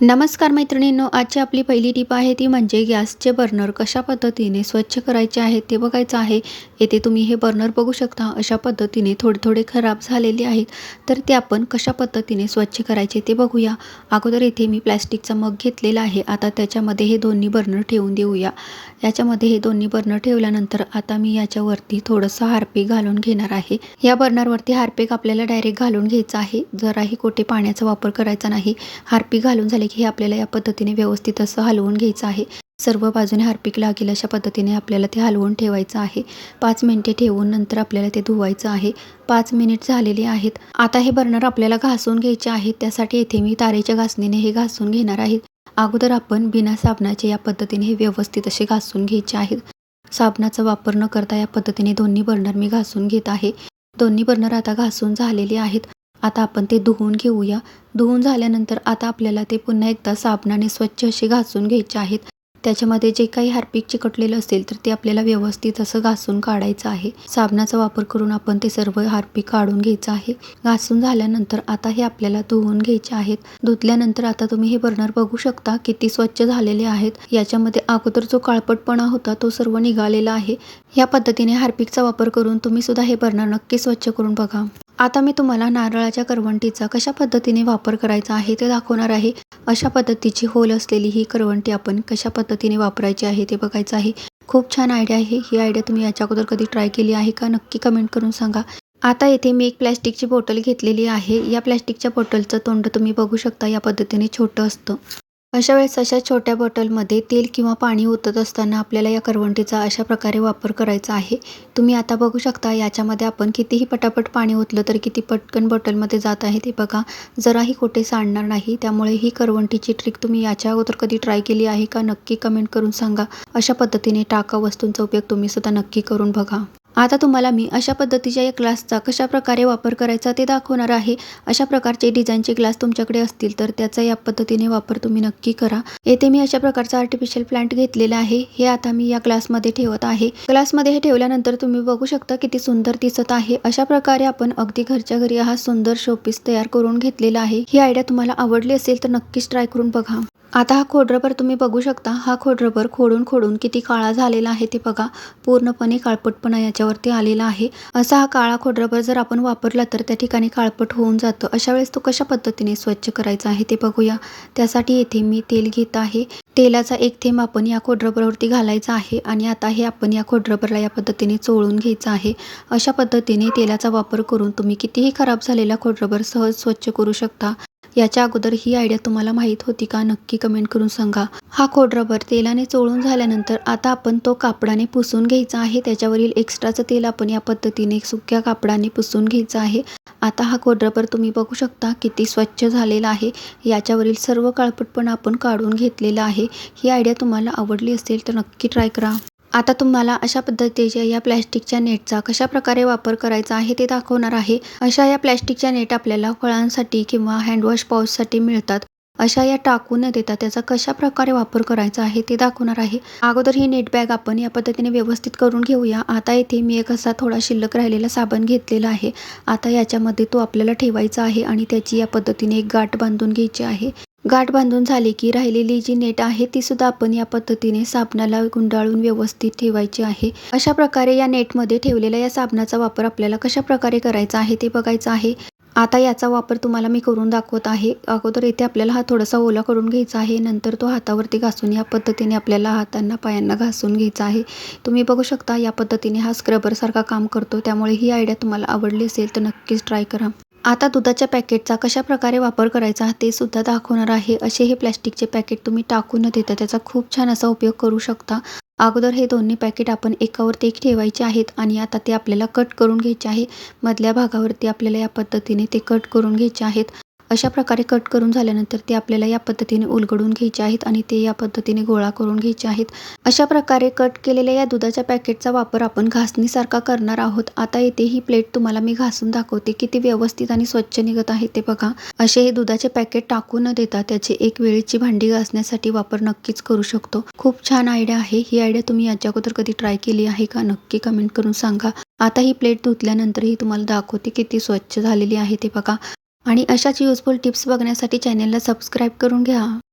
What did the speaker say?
नमस्कार मैत्रिणींनो आजची आपली पहिली टीप आहे ती म्हणजे गॅसचे बर्नर कशा पद्धतीने स्वच्छ करायचे आहेत ते बघायचं आहे. येथे तुम्ही हे बर्नर बघू शकता अशा पद्धतीने थोडे थोडे खराब झालेले आहेत. तर ते आपण कशा पद्धतीने स्वच्छ करायचे ते बघूया. अगोदर येथे मी प्लॅस्टिकचा मग घेतलेला आहे. आता त्याच्यामध्ये हे दोन्ही बर्नर ठेवून देऊया. याच्यामध्ये हे दोन्ही बर्नर ठेवल्यानंतर आता मी याच्यावरती थोडंसं हार्पिक घालून घेणार आहे. या बर्नरवरती हार्पिक आपल्याला डायरेक्ट घालून घ्यायचं आहे. जराही कोठे पाण्याचा वापर करायचा नाही. हार्पिक घालून झाले हार्पिक हे आपल्याला या पद्धतीने व्यवस्थित असं हलवून घ्यायचं आहे. सर्व बाजूने हार्पिक लागेल अशा पद्धतीने आपल्याला ते हलवून ठेवायचं आहे. पाच मिनिटे ठेवून नंतर आपल्याला ते धुवायचं आहे. पाच मिनिट झालेले आहेत. आता हे बर्नर आपल्याला घासून घ्यायचे आहेत त्यासाठी येथे मी तारेच्या घासणीने हे घासून घेणार आहे. अगोदर आपण बिना साबणाचे या पद्धतीने हे व्यवस्थित असे घासून घ्यायचे आहेत साबणाचा वापर न करता या पद्धतीने दोन्ही बर्नर मी घासून घेत आहे. दोन्ही बर्नर आता घासून झालेले आहेत. आता आपण ते धुवून घेऊया. धुवून झाल्यानंतर आता आपल्याला ते पुन्हा एकदा साबणाने स्वच्छ असे घासून घ्यायचे आहेत. त्याच्यामध्ये जे काही हार्पिक चिकटलेलं असेल तर ते आपल्याला व्यवस्थित असं घासून काढायचं आहे. साबणाचा वापर करून आपण ते सर्व हार्पिक काढून घ्यायचं आहे. घासून झाल्यानंतर आता हे आपल्याला धुवून घ्यायचे आहेत. धुतल्यानंतर आता तुम्ही हे बर्नर बघू शकता किती स्वच्छ झालेले आहेत. याच्यामध्ये अगोदर जो काळपटपणा होता तो सर्व निघालेला आहे. या पद्धतीने हार्पिकचा वापर करून तुम्ही सुद्धा हे बर्नर नक्की स्वच्छ करून बघा. आता मी तुम्हाला नारळाच्या करवंटीचा कशा पद्धतीने वापर करायचा आहे ते दाखवणार आहे. अशा पद्धतीची होल असलेली ही करवंटी आपण कशा पद्धतीने वापरायची आहे ते बघायचं आहे. खूप छान आयडिया आहे. ही आयडिया तुम्ही याच्या अगोदर कधी ट्राय केली आहे का नक्की कमेंट करून सांगा. आता येथे मी एक प्लॅस्टिकची बॉटल घेतलेली आहे. या प्लॅस्टिकच्या बॉटलचं तोंड तुम्ही बघू शकता. या पद्धतीने छोटं असतं. अशा वेळेस अशा छोट्या बॉटलमध्ये तेल किंवा पाणी ओतत असताना आपल्याला या करवंटीचा अशा प्रकारे वापर करायचा आहे. तुम्ही आता बघू शकता याच्यामध्ये आपण कितीही पटापट पाणी ओतलं तर किती पटकन बॉटलमध्ये जात आहे ते बघा. जराही कोठे सांडणार नाही त्यामुळे ही करवंटीची ट्रिक तुम्ही याच्या अगोदर कधी ट्राय केली आहे का नक्की कमेंट करून सांगा. अशा पद्धतीने टाका वस्तूंचा उपयोग तुम्ही सुद्धा नक्की करून बघा. आता तुम्हाला मी अशा पद्धतीच्या या ग्लासचा कशा प्रकारे वापर करायचा ते दाखवणार आहे. अशा प्रकारचे डिझाईनचे ग्लास तुमच्याकडे असतील तर त्याचा या पद्धतीने वापर तुम्ही नक्की करा. येथे मी अशा प्रकारचा आर्टिफिशियल प्लांट घेतलेला आहे. हे आता मी या ग्लासमध्ये ठेवत आहे. ग्लासमध्ये हे ठेवल्यानंतर तुम्ही बघू शकता किती सुंदर दिसत आहे. अशा प्रकारे आपण अगदी घरच्या घरी हा सुंदर शोपीस तयार करून घेतलेला आहे. ही आयडिया तुम्हाला आवडली असेल तर नक्कीच ट्राय करून बघा. आता हा खोडरबर तुम्ही बघू शकता हा खोडरबर खोडून खोडून किती काळा झालेला आहे ते बघा. पूर्णपणे काळपटपणा याच्यावरती आलेला आहे. असा हा काळा खोडरबर जर आपण वापरला तर त्या ठिकाणी काळपट होऊन जातं. अशा वेळेस तो कशा पद्धतीने स्वच्छ करायचा आहे ते बघूया. त्यासाठी येथे मी तेल घेत आहे. तेलाचा एक थेंब आपण या खोडरबरवरती घालायचा आहे आणि आता हे आपण या खोडरबरला या पद्धतीने चोळून घ्यायचं आहे. अशा पद्धतीने तेलाचा वापर करून तुम्ही कितीही खराब झालेला खोडरबर सहज स्वच्छ करू शकता. याच्या अगोदर ही आयडिया तुम्हाला माहीत होती का? नक्की कमेंट करून सांगा. हा खोड रबर तेलाने चोळून झाल्यानंतर आता आपण तो कापडाने पुसून घ्यायचा आहे. त्याच्यावरील एक्स्ट्राचं तेल आपण या पद्धतीने सुक्या कापडाने पुसून घ्यायचं आहे. आता हा खोड रबर तुम्ही बघू शकता किती स्वच्छ झालेला आहे. याच्यावरील सर्व काळपटपणा आपण काढून घेतलेला आहे. ही आयडिया तुम्हाला आवडली असेल तर नक्की ट्राय करा. आता तुम्हाला अशा पद्धतीच्या या प्लॅस्टिकच्या नेटचा कशा प्रकारे वापर करायचा आहे ते दाखवणार आहे. अशा या प्लॅस्टिकच्या नेट आपल्याला फळांसाठी किंवा हँडवॉश पाऊससाठी मिळतात. अशा या टाकू न देता त्याचा कशा प्रकारे वापर करायचा आहे ते दाखवणार आहे. अगोदर ही नेट बॅग आपण या पद्धतीने व्यवस्थित करून घेऊया. आता येथे मी एक असा थोडा शिल्लक राहिलेला साबण घेतलेला आहे. आता याच्यामध्ये तो आपल्याला ठेवायचा आहे आणि त्याची या पद्धतीने एक गाठ बांधून घ्यायची आहे. गाठ बांधून झाली की राहिलेली जी नेट आहे ती सुद्धा आपण या पद्धतीने साबणाला गुंडाळून व्यवस्थित ठेवायची आहे. अशा प्रकारे या नेटमध्ये ठेवलेल्या या साबणाचा वापर आपल्याला कशा प्रकारे करायचा आहे ते बघायचं आहे. आता याचा वापर तुम्हाला मी करून दाखवत आहे. अगोदर इथे आपल्याला हा थोडासा ओला करून घ्यायचा आहे. नंतर तो हातावरती घासून या पद्धतीने आपल्याला हातांना पायांना घासून घ्यायचा आहे. तुम्ही बघू शकता या पद्धतीने हा स्क्रबरसारखा काम करतो. त्यामुळे ही आयडिया तुम्हाला आवडली असेल तर नक्कीच ट्राय करा. आता दुधाच्या पॅकेटचा कशा प्रकारे वापर करायचा ते सुद्धा दाखवणार आहे. असे हे प्लॅस्टिकचे पॅकेट तुम्ही टाकू न देता त्याचा खूप छान असा उपयोग करू शकता. अगोदर हे दोन्ही पॅकेट आपण एकावरती एक ठेवायचे आहेत आणि आता ते आपल्याला कट करून घ्यायचे आहे. मधल्या भागावरती आपल्याला या पद्धतीने ते कट करून घ्यायचे आहेत. अशा प्रकारे कट करून झाल्यानंतर ते आपल्याला या पद्धतीने उलगडून घ्यायचे आहेत आणि ते या पद्धतीने गोळा करून घ्यायचे आहेत. अशा प्रकारे कट केलेल्या या दुधाच्या पॅकेटचा वापर आपण घासणीसारखा करणार आहोत. आता येथे ही प्लेट तुम्हाला मी घासून दाखवते किती व्यवस्थित आणि स्वच्छ निघत आहे ते बघा. असे हे दुधाचे पॅकेट टाकू न देता त्याचे एक वेळेची भांडी घासण्यासाठी वापर नक्कीच करू शकतो. खूप छान आयडिया आहे. ही आयडिया तुम्ही याच्या अगोदर कधी ट्राय केली आहे का? नक्की कमेंट करून सांगा. आता ही प्लेट धुतल्यानंतरही तुम्हाला दाखवते किती स्वच्छ झालेली आहे ते बघा. आणि अशाच युजफुल टिप्स बघण्यासाठी चॅनेलला सबस्क्राईब करून घ्या.